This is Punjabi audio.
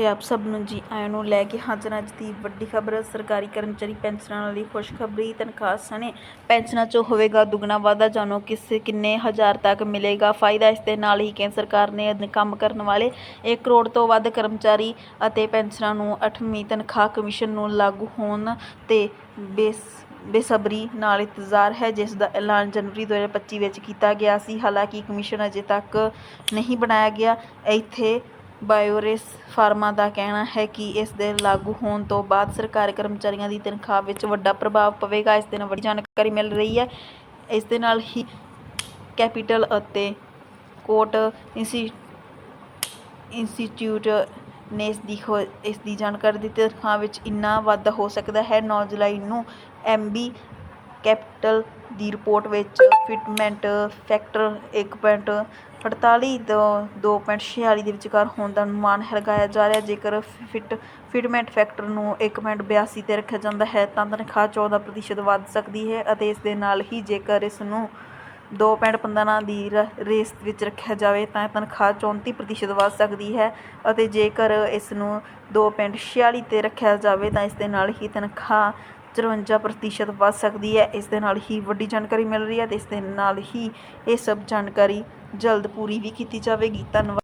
ਇੱਥੇ ਆਪ ਸਭ ਨੂੰ ਜੀ ਆਇਆਂ ਨੂੰ ਲੈ ਕੇ ਹਾਜ਼ਰ ਅੱਜ ਦੀ ਵੱਡੀ ਖਬਰ, ਸਰਕਾਰੀ ਕਰਮਚਾਰੀ ਪੈਨਸ਼ਨਾਂ ਲਈ ਖੁਸ਼ਖਬਰੀ, ਤਨਖਾਹ ਸਣੇ ਪੈਨਸ਼ਨਾਂ 'ਚ ਹੋਵੇਗਾ ਦੁੱਗਣਾ ਵਾਧਾ। ਜਾਣੋ ਕਿਸ ਕਿੰਨੇ ਹਜ਼ਾਰ ਤੱਕ ਮਿਲੇਗਾ। ਫਾਇਦਾ ਇਸ ਦੇ ਨਾਲ ਹੀ ਕੇਂਦਰ ਸਰਕਾਰ ਨੇ ਕੰਮ ਕਰਨ ਵਾਲੇ 1 ਕਰੋੜ ਤੋਂ ਵੱਧ ਕਰਮਚਾਰੀ ਅਤੇ ਪੈਨਸ਼ਨਾਂ ਨੂੰ 8ਵੀਂ ਤਨਖਾਹ ਕਮਿਸ਼ਨ ਨੂੰ ਲਾਗੂ ਹੋਣ ਤੇ ਬੇਸ, ਬੇਸਬਰੀ ਨਾਲ ਇੰਤਜ਼ਾਰ ਹੈ, ਜਿਸ ਦਾ ਐਲਾਨ ਜਨਵਰੀ 2025 ਵਿੱਚ ਕੀਤਾ ਗਿਆ ਸੀ। ਹਾਲਾਂਕਿ ਕਮਿਸ਼ਨ ਅਜੇ ਤੱਕ ਨਹੀਂ ਬਣਾਇਆ ਗਿਆ। ਇੱਥੇ ਬਾਇਓਰੇਸ ਫਾਰਮਾ ਦਾ ਕਹਿਣਾ ਹੈ ਕਿ ਇਸ ਦੇ ਲਾਗੂ ਹੋਣ ਤੋਂ ਬਾਅਦ ਸਰਕਾਰੀ ਕਰਮਚਾਰੀਆਂ ਦੀ ਤਨਖਾਹ ਵਿੱਚ ਵੱਡਾ ਪ੍ਰਭਾਵ ਪਵੇਗਾ। ਇਸ ਦੇ ਨਾਲ ਵੱਡੀ ਜਾਣਕਾਰੀ ਮਿਲ ਰਹੀ ਹੈ। ਇਸ ਦੇ ਨਾਲ ਹੀ ਕੈਪੀਟਲ ਅਤੇ ਕੋਟ ਇੰਸਟੀ ਇੰਸਟੀਚਿਊਟ ਨੇ ਇਸ ਦੀ ਖੋ ਇਸ ਦੀ ਜਾਣਕਾਰੀ ਦਿੱਤੀ। ਤਨਖਾਹ ਵਿੱਚ ਇੰਨਾ ਵਾਧਾ ਹੋ ਸਕਦਾ ਹੈ। 9 ਜੁਲਾਈ ਨੂੰ ਐਮਬੀ ਕੈਪੀਟਲ ਦੀ ਰਿਪੋਰਟ ਵਿੱਚ ਫਿਟਮੈਂਟ ਫੈਕਟਰ 1.48 ਤੋਂ 2.46 ਦੇ ਵਿਚਕਾਰ ਹੋਣ ਦਾ ਅਨੁਮਾਨ ਲਗਾਇਆ ਜਾ ਰਿਹਾ ਜੇਕਰ ਫਿਟ ਫਿਟਮੈਂਟ ਫੈਕਟਰ ਨੂੰ 1.82 ਤੇ ਰੱਖਿਆ ਜਾਂਦਾ ਹੈ, ਤਾਂ ਤਨਖਾਹ 14% ਵੱਧ ਸਕਦੀ ਹੈ ਅਤੇ ਇਸ ਦੇ ਨਾਲ ਹੀ ਜੇਕਰ ਇਸ ਨੂੰ 2.15 ਦੀ ਰ- ਰੇਸ ਵਿੱਚ ਰੱਖਿਆ ਜਾਵੇ, ਤਾਂ ਤਨਖਾਹ 34% ਵੱਧ ਸਕਦੀ ਹੈ ਅਤੇ ਜੇਕਰ ਇਸ ਨੂੰ 2.46 ਤੇ ਰੱਖਿਆ ਜਾਵੇ, ਤਾਂ ਇਸ ਦੇ ਨਾਲ ਹੀ ਤਨਖਾਹ 54% ਵੱਧ ਸਕਦੀ ਹੈ। ਇਸ ਦੇ ਨਾਲ ਹੀ ਵੱਡੀ ਜਾਣਕਾਰੀ ਮਿਲ ਰਹੀ ਹੈ ਤੇ ਇਸ ਦੇ ਨਾਲ ਹੀ ਇਹ ਸਭ ਜਾਣਕਾਰੀ ਜਲਦ ਪੂਰੀ ਵੀ ਕੀਤੀ ਜਾਵੇਗੀ। ਧੰਨਵਾਦ।